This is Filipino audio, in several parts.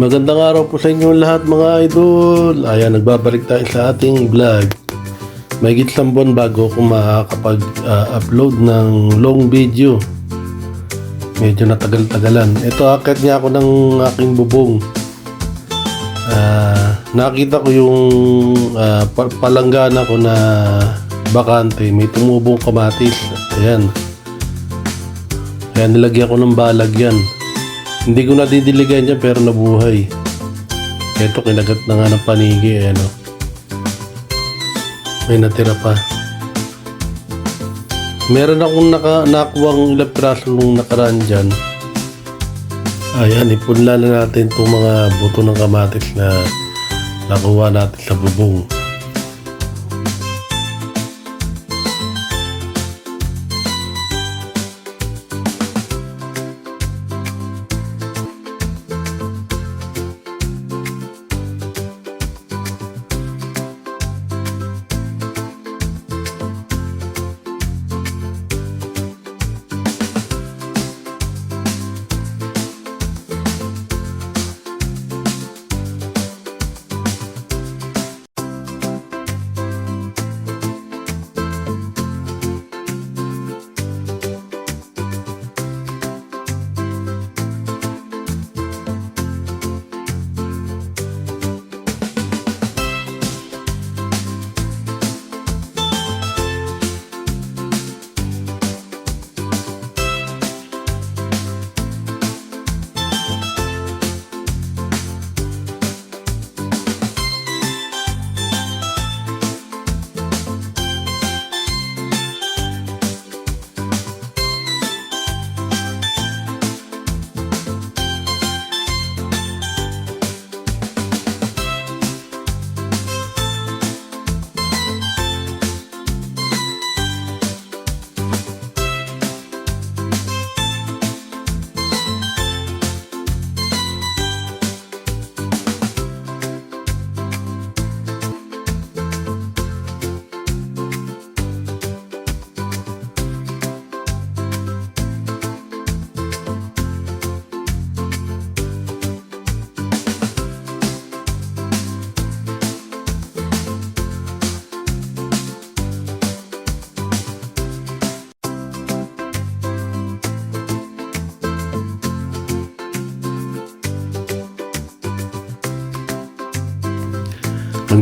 Magandang araw po sa inyo lahat mga idol. Ayan, nagbabalik tayo sa ating vlog. May isang buwan bago ako makakapag-upload ng long video. Medyo natagal-tagalan. Ito, akit niya ako ng aking bubong. Ah, nakita ko yung ah, pa- palanggana ko na bakante. May tumubong kamatis. Ayan. Kaya nilagyan ko ng balag yan. Hindi ko nadidiligan niya pero nabuhay. Ito kinagat na nga ng panigi. Ayan o. May natira pa. Meron akong naka, nakuwang ilang piraso nung nakaraan dyan. Ayan, ipunla na natin itong mga buto ng kamatis na nakuha natin sa bubong.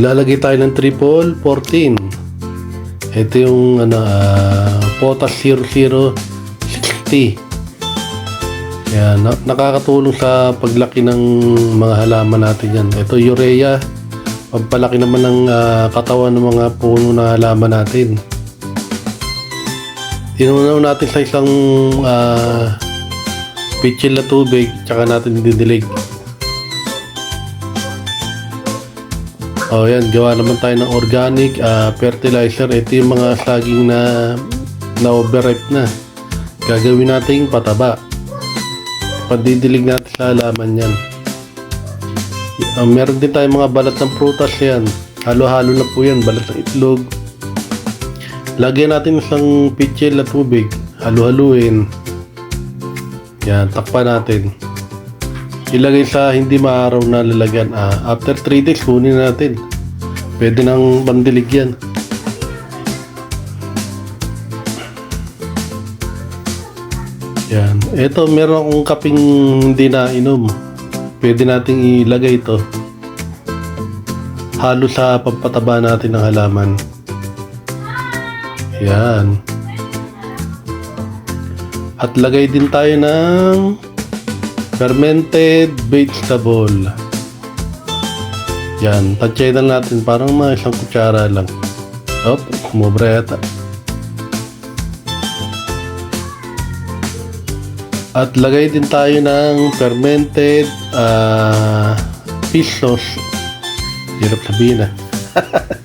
Maglalagay tayo ng triple 14. Ito yung ano, ah, potas 0060. Yan, na- nakakatulong sa paglaki ng mga halaman natin yan. Ito urea, pagpalaki naman ng ah, katawan ng mga puno na halaman natin. Inunaw natin sa isang uh, pitchil na tubig, tsaka natin didilig. Oh, yan. Gawa naman tayo ng organic ah, fertilizer. Ito yung mga saging na na-overripe na. Gagawin natin pataba. Pandidilig natin sa halaman yan. Ah, meron din tayong mga balat ng prutas yan. Halo-halo na po yan. Balat ng itlog. Lagyan natin isang pitchel na tubig. Halo-haluin. Yan. Takpan natin ilagay sa hindi maaraw na lalagyan. Ah, after 3 days, kunin natin. Pwede nang bandilig yan. Yan. Ito, meron akong kaping hindi na inom. Pwede nating ilagay ito. Halo sa pagpataba natin ng halaman. Yan. At lagay din tayo ng fermented vegetable. Yan, tansyahin na natin parang mga isang kutsara lang. Op, kumubra yata. At lagay din tayo ng fermented ah fish sauce. Hirap sabihin ah.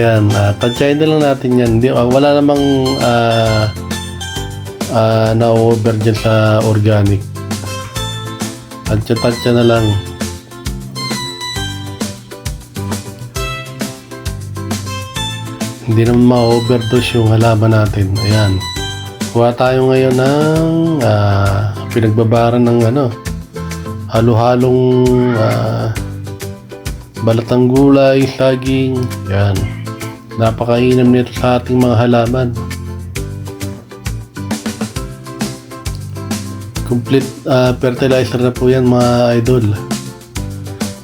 Ayan, uh, tansyahin na lang natin yan. Hindi, ah, wala namang ah ah na-over dyan sa organic. Tansya-tansya na lang. Hindi naman ma-overdose yung halaman natin. Ayan. Kuha tayo ngayon ng ah, pinagbabaran ng ano halo-halong ah, balat ng gulay, saging, yan. Napakainam nito sa ating mga halaman. Complete ah, fertilizer na po yan mga idol.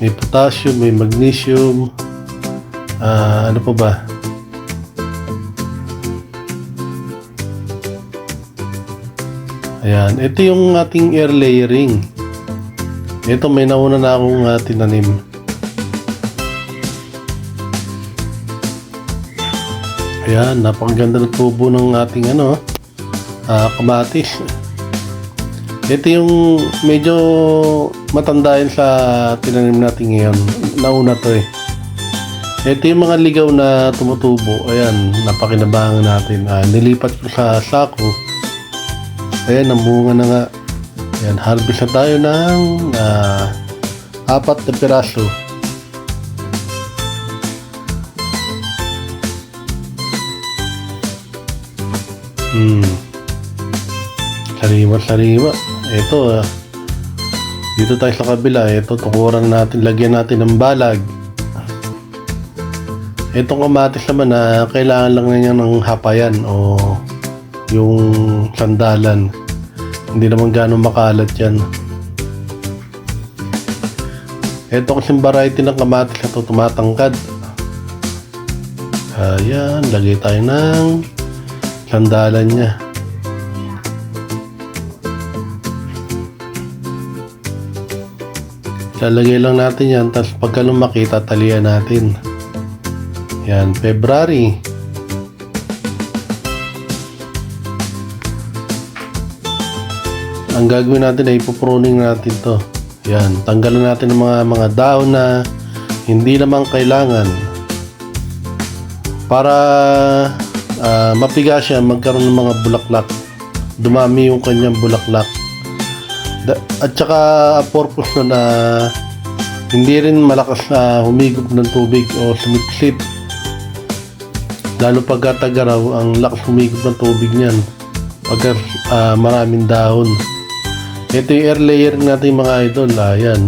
May potassium, may magnesium, ah, ano pa ba? Ayan, ito yung ating air layering. Ito may nauna na akong ah, tinanim. Ayan, napakaganda ng tubo ng ating ano, ah, kamatis. Ito yung medyo matanda yun sa tinanim natin ngayon. Nauna to eh. Ito yung mga ligaw na tumutubo. Ayan, napakinabangan natin. Ah, nilipat ko sa sako. Ayan, namunga na nga. Ayan, harvest na tayo ng ah, apat na piraso. Hmm. Sariwa, sariwa. Ito, ah. Dito tayo sa kabila. Ito, tukuran natin. Lagyan natin ng balag. Itong kamatis naman na kailangan lang na niya ng hapayan o yung sandalan. Hindi naman gano'ng makalat yan. Ito kasing variety ng kamatis na to tumatangkad. Ayan, lagay tayo ng sandalan niya. Lalagay lang natin yan, tapos pagka lumaki, tatalian natin. Yan, February. Ang gagawin natin ay ipupruning natin to. Yan, tanggalan natin ng mga mga dahon na hindi naman kailangan. Para ah, mapiga siya, magkaroon ng mga bulaklak. Dumami yung kanyang bulaklak. At saka purpose na na hindi rin malakas na humigop ng tubig o sumipsip. Lalo pagka tagaraw, ang lakas humigop ng tubig niyan. Pagka ah, maraming dahon. Ito yung air layer natin mga idol. Ayan.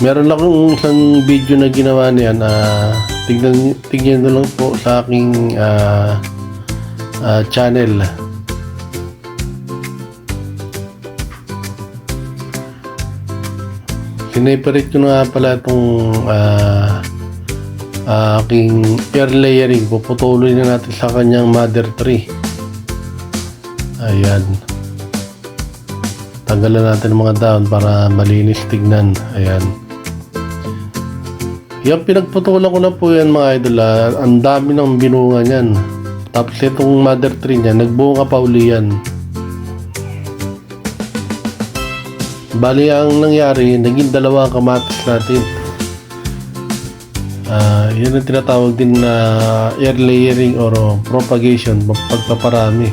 Meron lang isang video na ginawa niyan. Ah, tignan, tignan nyo lang po sa aking ah, ah, channel. Sineparate ko na pala itong ah, ah, aking air layering. Puputuloy na natin sa kanyang mother tree. Ayan. Tanggalan natin mga dahon para malinis tignan. Ayan. Yan, pinagputulan ko na po yan mga idol. ah. Ang dami ng binunga niyan. Tapos itong mother tree niya, nagbunga pa uli yan. Bali, ang nangyari, naging dalawa ang kamatis natin. Ah, yun ang tinatawag din na air layering or propagation, pagpaparami.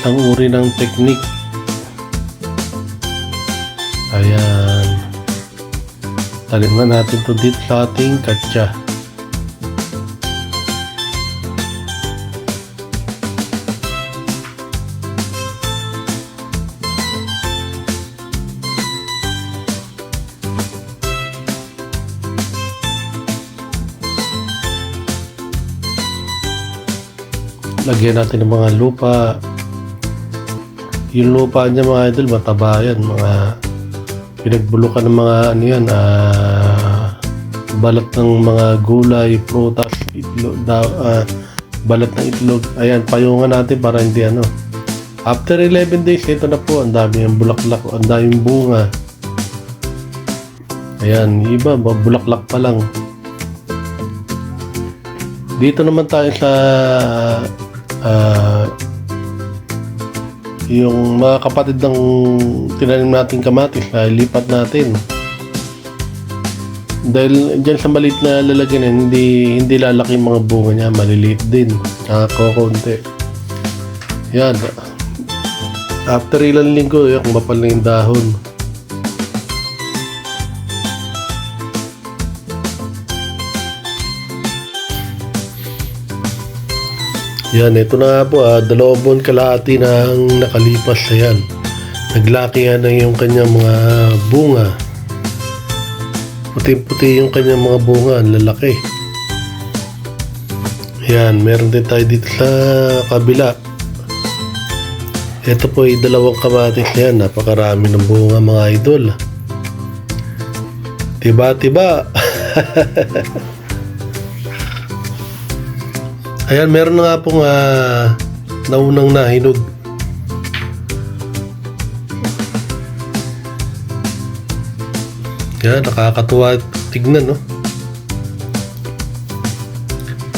Isang uri ng technique. Ayan. Talim na natin to dito sa ating katsa. Lagyan natin ng mga lupa. Yung lupa niya mga idol, mataba yan. Mga pinagbulukan ng mga ano yan, ah, balat ng mga gulay, prutas, itlog, daw, ah, balat ng itlog. Ayan, payungan natin para hindi ano. After 11 days, ito na po. Ang dami yung bulaklak, ang daming bunga. Ayan, iba, ba- bulaklak pa lang. Dito naman tayo sa yung mga kapatid ng tinanim nating kamatis na lipat natin. Dahil dyan sa maliit na lalagyan yan, hindi, hindi lalaki mga bunga niya, maliliit din. Nakakokonti. Yan. After ilang linggo, yung mapal na yung dahon. Yan, ito na po, ah, dalawang buwan kalahati na ang nakalipas na yan. Naglaki na yung kanyang mga bunga. Puti-puti yung kanyang mga bunga, ang lalaki. Yan, meron din tayo dito sa kabila. Ito po ay dalawang kamatis na yan. Napakarami ng bunga mga idol. Tiba-tiba. Ayan, meron na nga pong ah, naunang nahinog. Yan, nakakatuwa tignan, no?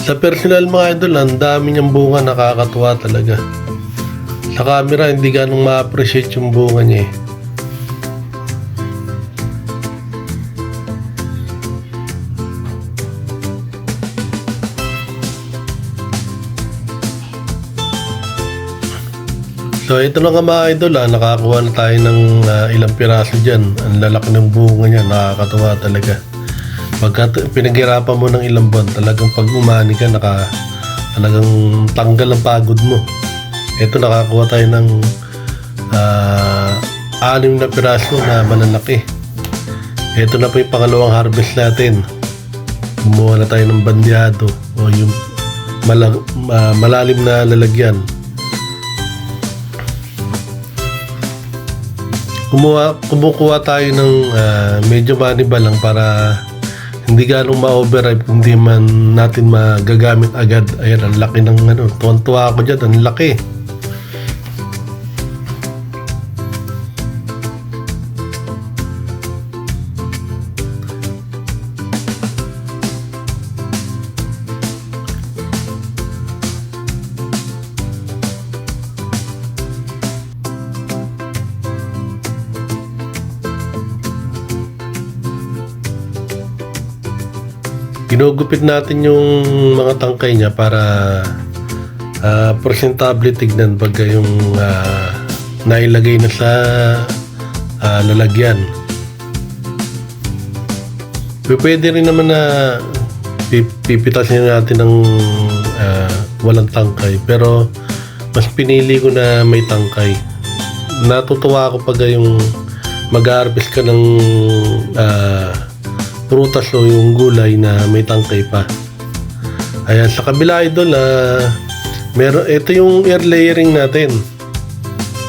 Sa personal mga idol, ang dami niyang bunga, nakakatuwa talaga. Sa camera, hindi ganong ma-appreciate yung bunga niya eh. So ito na nga mga idol ah, nakakuha na tayo ng ah, ilang piraso dyan. Ang lalaki ng bunga niya, nakakatuwa talaga. Pagka pinaghirapan mo ng ilang buwan, talagang pag umani ka, naka, talagang tanggal ang pagod mo. Ito nakakuha tayo ng ah, anim na piraso na malalaki. Ito na po yung pangalawang harvest natin. Gumawa na tayo ng bandyado o yung mala- ah, malalim na lalagyan. Kumuha, kumukuha tayo ng ah, medyo maniba lang para hindi ganong ma-overripe, hindi man natin magagamit agad. Ayan, ang laki ng ano, tuwan-tuwa ako dyan, ang laki. Ginugupit natin yung mga tangkay niya para ah, presentable tignan pagka yung ah, nailagay na sa ah, lalagyan. Pwede rin naman na pi- pipitasin natin ng ah, walang tangkay pero mas pinili ko na may tangkay. Natutuwa ako pag yung mag-harvest ka ng ah, prutas o yung gulay na may tangkay pa. Ayan, sa kabila idol, ah, meron, ito yung air layering natin.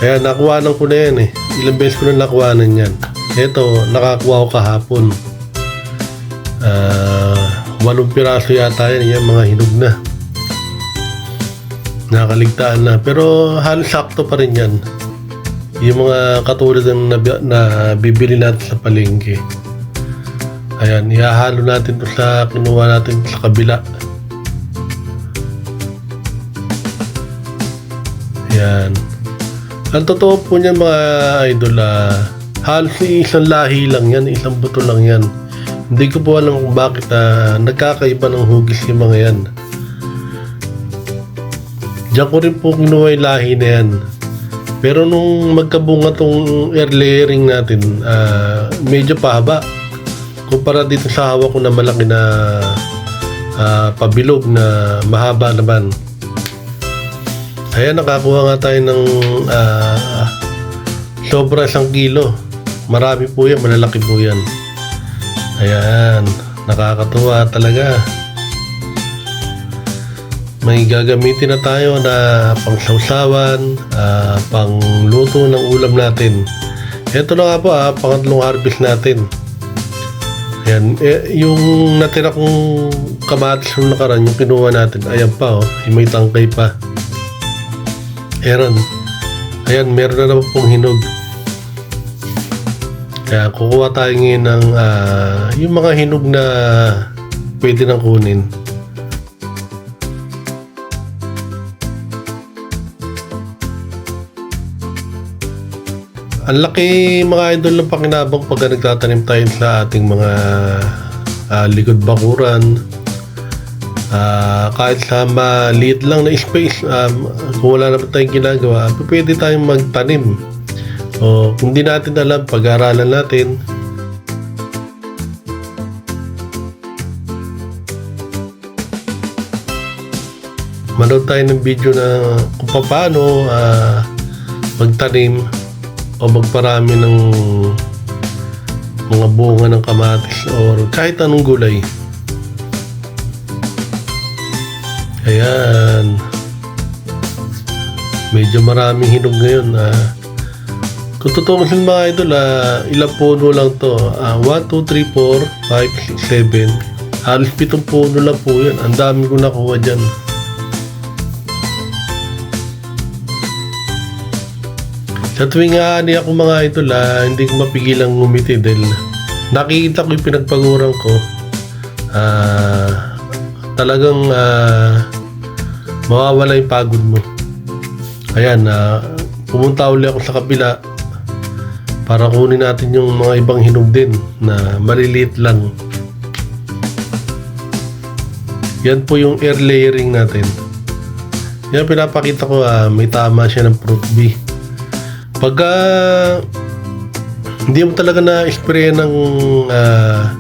Ayan, nakuhanan ko na yan eh. Ilang beses ko na nakuhanan yan. Ito, nakakuha ko kahapon. Ah, walong piraso yata yan, yan mga hinog na. Nakaligtaan na. Pero halos sakto pa rin yan. Yung mga katulad ng nabi- na bibili natin sa palengke. Ayan, ihahalo natin to sa kinuha natin sa kabila. Ayan. Ang totoo po niyan mga idol, ah, halos isang lahi lang yan, isang buto lang yan. Hindi ko po alam kung bakit ah, nagkakaiba ng hugis yung mga yan. Diyan ko rin po kinuha yung lahi na yan. Pero nung magkabunga tong air layering natin, ah, medyo pahaba kumpara dito sa hawak ko na malaki na ah, pabilog na mahaba naman. Ayan, nakakuha nga tayo ng ah, sobra isang kilo. Marami po yan, malalaki po yan. Ayan, nakakatuwa talaga. May gagamitin na tayo na pangsawsawan, ah, pangluto ng ulam natin. Ito na nga po, ah, pangatlong harvest natin. Ayan, eh, yung natira kong kamatis nung nakaraan, yung kinuha natin, ayan pa oh, yung may tangkay pa. Ayan, ayan, meron na naman pong hinog. Kaya kukuha tayo ngayon ng ah, yung mga hinog na pwede nang kunin. Ang laki mga idol ng pakinabang pag nagtatanim tayo sa ating mga ah, likod bakuran. Ah, kahit sa maliit lang na space, um, kung wala naman tayong ginagawa, pwede tayong magtanim. O kung di natin alam, pag-aaralan natin, manood tayo ng video na kung paano ah, magtanim o magparami ng mga bunga ng kamatis or kahit anong gulay. Ayan. Medyo maraming hinog ngayon. Ah. Kung totoo mga mga idol, ah, ilang puno lang to. Ah, 1, 2, 3, 4, 5, 6, 7. Halos pitong puno lang po yan. Ang dami ko nakuha dyan. Sa tuwing aani ako mga idol, ah, hindi ko mapigilang ngumiti dahil nakikita ko yung pinagpaguran ko. Ah, talagang ah, mawawala yung pagod mo. Ayan, ah, pumunta uli ako sa kabila para kunin natin yung mga ibang hinog din na maliliit lang. Yan po yung air layering natin. Yan pinapakita ko ah, may tama siya ng fruit bee. Pagka hindi mo talaga na-spray ng ah,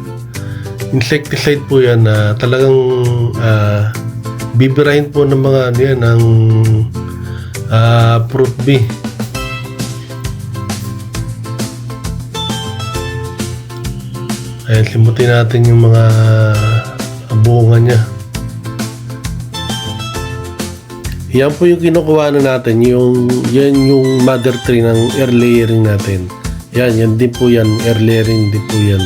insecticide po yan na talagang ah, bibirahin po ng mga ano yan, ng ah, fruit bee. Ayan, simutin natin yung mga bunga niya. Yan po yung kinukuha na natin, yung, yan yung mother tree ng air layering natin. Yan, yan din po yan, air layering din po yan.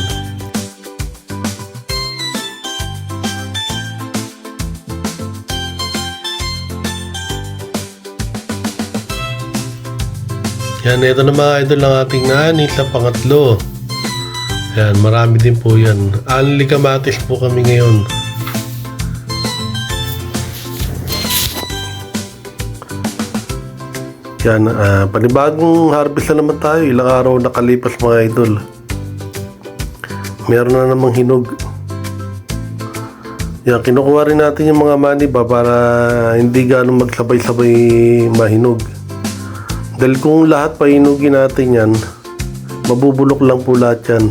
Yan, ito na mga idol ang ating nani sa pangatlo. Yan, marami din po yan. Anli kamatis po kami ngayon. Yan, ah, panibagong harvest na naman tayo. Ilang araw nakalipas mga idol. Meron na namang hinog. Yan, kinukuha rin natin yung mga maniba para hindi ganong magsabay-sabay mahinog. Dahil kung lahat pahinugin natin yan, mabubulok lang po lahat yan.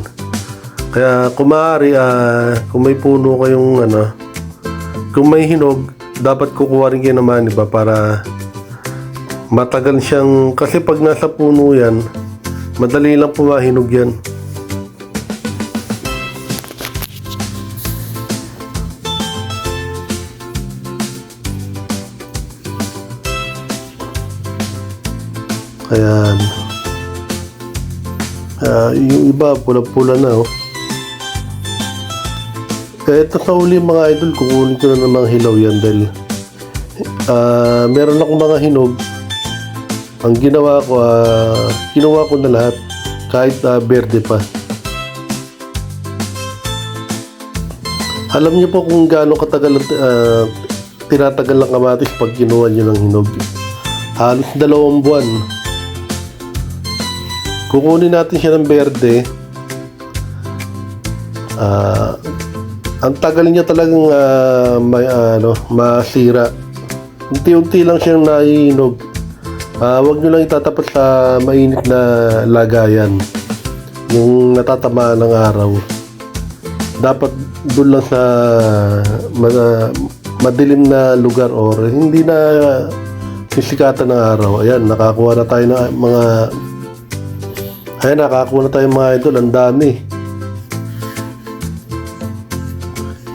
Kaya kung maaari, ah, kung may puno kayong ano, kung may hinog, dapat kukuha rin kayo ng maniba para matagal siyang, kasi pag nasa puno yan, madali lang po mahinog yan. Ayan. Ah, yung iba, pula-pula na, oh. Kaya ito sa uli mga idol, kukunin ko na namang hilaw yan dahil ah, meron akong mga hinog. Ang ginawa ko, ah, kinuha ko na lahat kahit ah, berde pa. Alam niyo po kung gaano katagal uh, tinatagal ng kamatis pag kinuha niyo ng hinog. Halos dalawang buwan. Kukunin natin siya ng berde. Ah, ang tagal niya talagang ah, may, ano, masira. Unti-unti lang siyang naiinog. Ah, wag niyo lang itatapat sa mainit na lagayan. Yung natatamaan ng araw. Dapat doon lang sa ma- madilim na lugar or hindi na sisikatan ng araw. Ayan, nakakuha na tayo ng mga Ayan, nakakuha na tayo mga idol. Ang dami.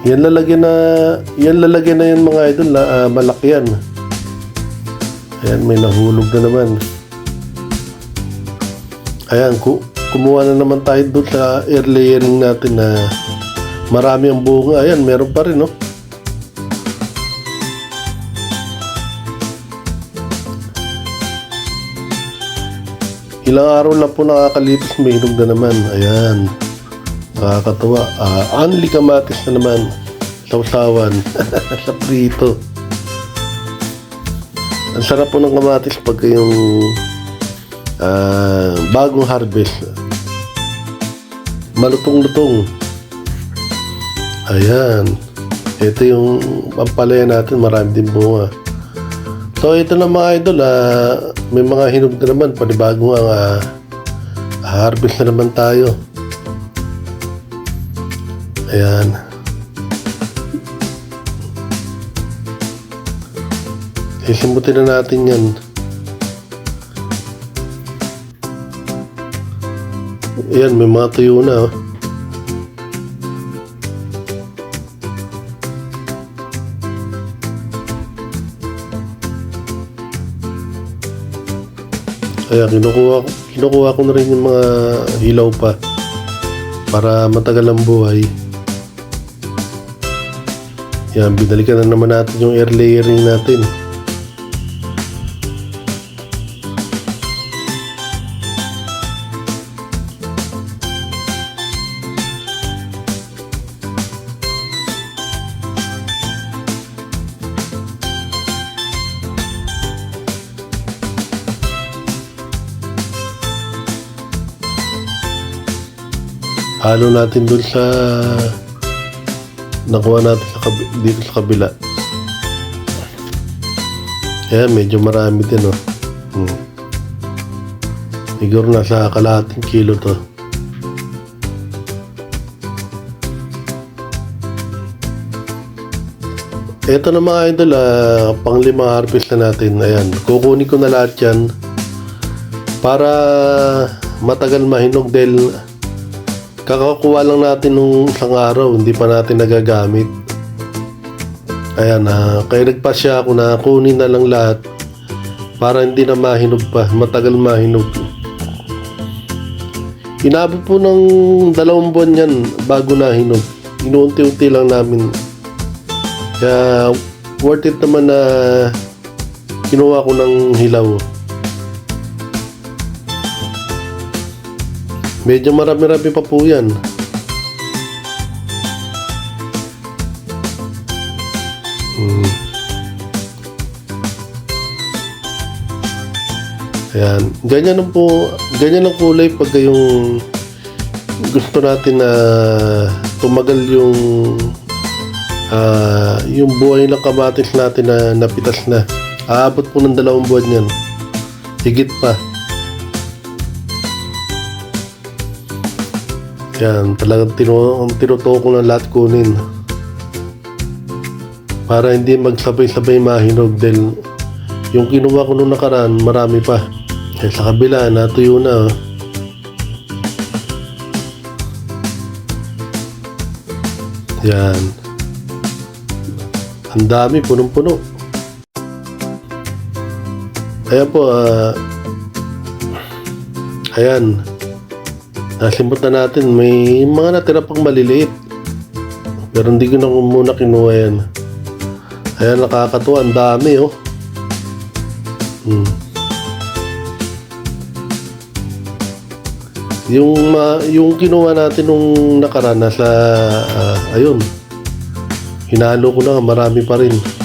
Yan lalagyan na yan lalagyan na yan mga idol ah, malaki yan. Ayan, may nahulog na naman. Ayan, ku kumuha na naman tayo doon sa air layering natin na marami ang bunga. Ayan, meron pa rin, no? Ilang araw lang po nakakalipas, may hinog na naman. Ayan. Nakakatuwa. Ah, only kamatis na naman. Sausawan. sa prito. Ang sarap po ng kamatis pag yung ah, bagong harvest. Malutong-lutong. Ayan. Ito yung pampalaya natin. Marami din bunga. So ito na mga idol, ah, may mga hinog na naman, panibagong ang ah, harvest na naman tayo. Ayan. Sisimutin na natin yan. Ayan, may mga tuyo na. Oh. Kaya kinukuha, kinukuha ko na rin yung mga ilaw pa para matagal ang buhay. Yan, binalikan na naman natin yung air layering natin. Halo natin dun sa nakuha natin sa kabi- dito sa kabila. Ayan, medyo marami din, oh. Hmm. Siguro nasa kalahating kilo to. Ito na mga idol, ah, pang lima harvest na natin. Ayan, kukunin ko na lahat yan para matagal mahinog dahil kakakuha lang natin nung isang araw, hindi pa natin nagagamit. Ayan, ah, kaya nagpasya ako na kunin na lang lahat para hindi na mahinog pa, matagal mahinog. Inabot po ng dalawang buwan yan bago nahinog. Inuunti-unti lang namin. Kaya worth it naman na kinuha ko ng hilaw. Medyo marami-rami pa po yan. Hmm. Ayan. Ganyan lang po, ganyan ang kulay pag yung gusto natin na tumagal yung ah yung buhay ng kamatis natin na napitas na. Aabot po ng dalawang buwan yan. Higit pa. Yan, talagang tinu tinutuko ko ng lahat kunin. Para hindi magsabay-sabay mahinog dahil yung kinuha ko nung nakaraan, marami pa. Eh, sa kabila, natuyo na. Oh. Yan. Ang dami, punong-puno. Ayan po, ah... ayan. Nasimot na natin, may mga natira pang maliliit. Pero hindi ko na muna kinuha yan. Ayan, nakakatuwa. Ang dami, oh. Hmm. Yung, ma yung kinuha natin nung nakaraan, nasa, ah, ayun. Hinalo ko na, marami pa rin.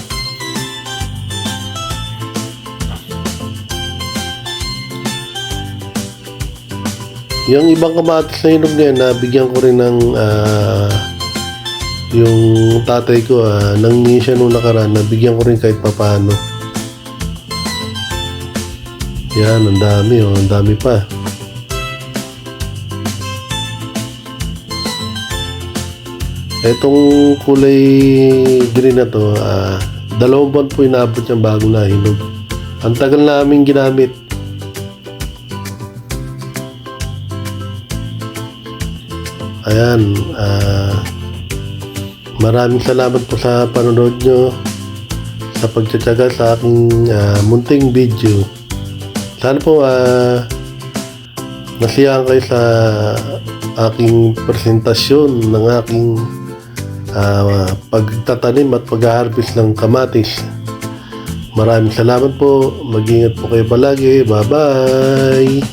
Yung ibang kamatis na hinog na yan, nabigyan ko rin ng ah, yung tatay ko, ah, nang siya nung nakaraan, nabigyan ko rin kahit papano. Yan, ang dami, oh, ang dami pa. Etong kulay green na to, ah, dalawang buwan po inabot yung bago na hinog. Ang tagal namin ginamit. Ayan, ah, maraming salamat po sa panonood nyo sa pagtsatsaga sa aking ah, munting video. Sana po ah, nasiyahan kayo sa aking presentasyon ng aking ah, pagtatanim at pag-harvest ng kamatis. Maraming salamat po. Mag-ingat po kayo palagi. Bye-bye!